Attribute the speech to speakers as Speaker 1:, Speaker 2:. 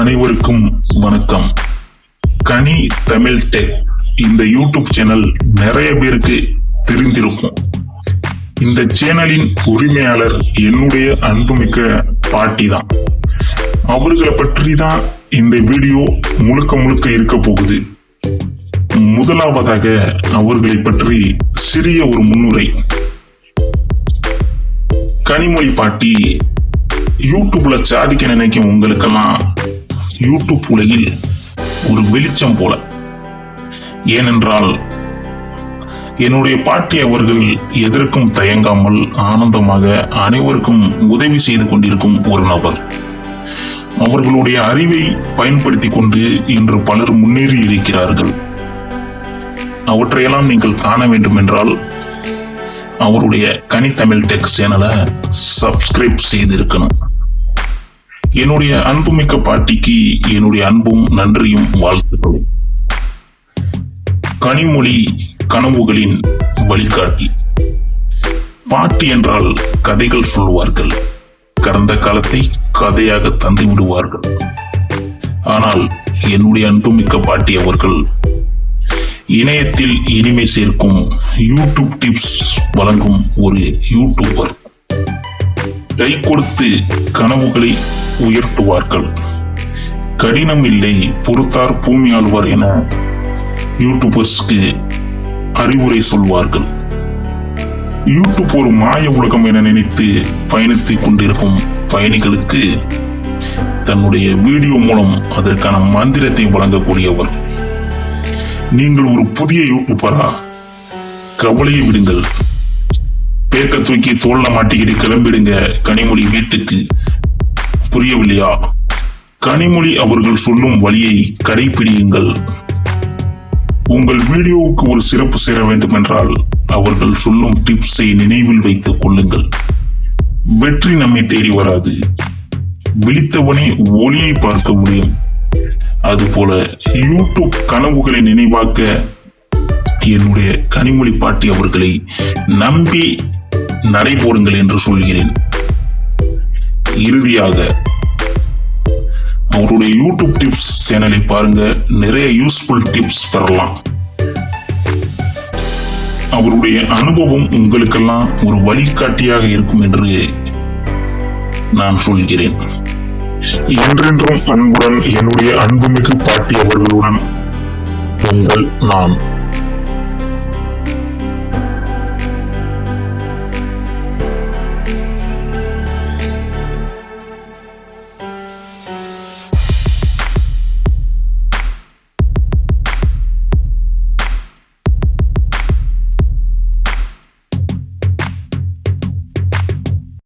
Speaker 1: அனைவருக்கும் வணக்கம். கனி தமிழ் டெக் இந்த யூடியூப் சேனல் நிறைய பேருக்கு தெரிந்திருக்கும். இந்த சேனலின் உரிமையாளர் என்னுடைய அன்புமிக்க பாட்டி தான் அவர்களை பற்றி தான் இந்த வீடியோ முழுக்க முழுக்க இருக்க போகுது. முதலாவதாக அவர்களை பற்றி சிறிய ஒரு முன்னுரை. கனிமொழி பாட்டி யூடியூப்ல சாதிக்க நினைக்கும் உங்களுக்கெல்லாம் யூடியூப் உலகில் ஒரு வெளிச்சம் போல. ஏனென்றால் என்னுடைய பாட்டி அவர்கள் எதற்கும் தயங்காமல் ஆனந்தமாக அனைவருக்கும் உதவி செய்து கொண்டிருக்கும் ஒரு நபர். அவர்களுடைய அறிவை பயன்படுத்தி கொண்டு இன்று பலர் முன்னேறி இருக்கிறார்கள். அவற்றையெல்லாம் நீங்கள் காண வேண்டும் என்றால் அவருடைய கனித்தமிழ் டெக் சேனலை சப்ஸ்கிரைப் செய்திருக்கணும். என்னுடைய அன்புமிக்க பாட்டிக்கு என்னுடைய அன்பும் நன்றியும் வாழ்த்துக்களும் கனிமொழி கனவுகளின் வழிகாட்டி. பாட்டி என்றால் கதைகள் சொல்வார்கள் கடந்த காலத்தை கதையாக தந்து விடுவார்கள். ஆனால் என்னுடைய அன்புமிக்க பாட்டி அவர்கள் இணையத்தில் இனிமை சேர்க்கும் யூடியூப் டிப்ஸ் வழங்கும் ஒரு யூடியூபர். கை கொடுத்து கனவுகளை உயர்த்துவார்கள். கடினம் இல்லை பொறுத்தார் பூமி ஆழ்வார் என யூடியூபர்ஸ்க்கு அறிவுரை சொல்வார்கள். யூடியூப் ஒரு மாய உலகம் என நினைத்து பயணித்துக் கொண்டிருக்கும் பயணிகளுக்கு தன்னுடைய வீடியோ மூலம் அதற்கான மந்திரத்தை வழங்கக்கூடியவர். நீங்கள் ஒரு புதிய யூடியூபரா? கவலையை விடுங்கள். பேக்க தூக்கி தோல்ல மாட்டிக்கிட்டு கிளம்பிடுங்க கனிமொழி வீட்டுக்கு. புரியவில்லையா? கனிமொழி அவர்கள் சொல்லும் வழியை கடைபிடியுங்கள் உங்கள் வீடியோவுக்கு ஒரு சிறப்பு சேர வேண்டும் என்றால் அவர்கள் சொல்லும் டிப்ஸை நினைவில் வைத்துக் கொள்ளுங்கள். வெற்றி நம்மை தேடி வராது. விழித்தவனே ஒளியை பார்க்க முடியும். அதுபோல யூடியூப் கனவுகளை நினைவாக்க என்னுடைய கனிமொழி பாட்டி அவர்களை நம்பி நடைபோடுங்கள் என்று சொல்கிறேன். இறுதியாக அவருடைய யூடியூப் டிப்ஸ் சேனலை பாருங்க. நிறைய யூஸ்ஃபுல் டிப்ஸ் பெறலாம் அவருடைய அனுபவம் உங்களுக்கெல்லாம் ஒரு வழிகாட்டியாக இருக்கும் என்று நான் சொல்கிறேன். என்றென்றும் அன்புடன் என்னுடைய அன்புமிகு பாட்டி அவர்களுடன் உங்கள் நான்